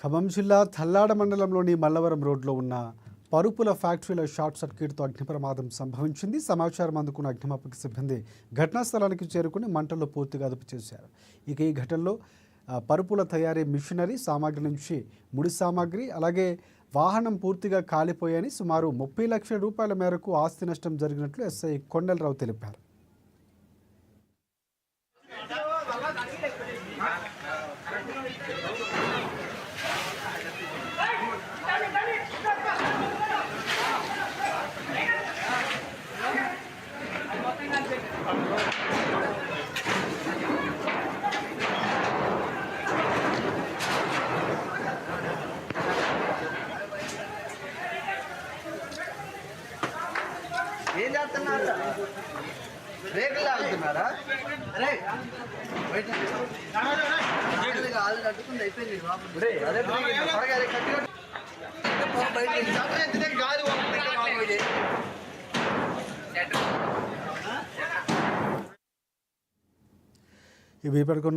ఖమ్మం జిల్లా తల్లాడ మండలంలోని మల్లవరం రోడ్లో ఉన్న పరుపుల ఫ్యాక్టరీలో షార్ట్ సర్క్యూట్తో అగ్ని ప్రమాదం సంభవించింది. సమాచారం అందుకున్న అగ్నిమాపక సిబ్బంది ఘటనా స్థలానికి చేరుకుని మంటల్లో పూర్తిగా అదుపు చేశారు. ఇక ఈ ఘటనలో పరుపుల తయారీ మిషనరీ సామాగ్రి నుంచి ముడి సామాగ్రి అలాగే వాహనం పూర్తిగా కాలిపోయాయని సుమారు ముప్పై లక్షల రూపాయల మేరకు ఆస్తి నష్టం జరిగినట్లు ఎస్ఐ కొండలరావు తెలిపారు. ఏం చేస్తున్నారు? రేకులు లాగుతున్నారా? అరే బయట. అడ్డుకుంది అయిపోయింది బాబు. అదే త్వరగా కట్టి బయట ఎత్తితే గాలి. ఇవి ఇప్పటికున్న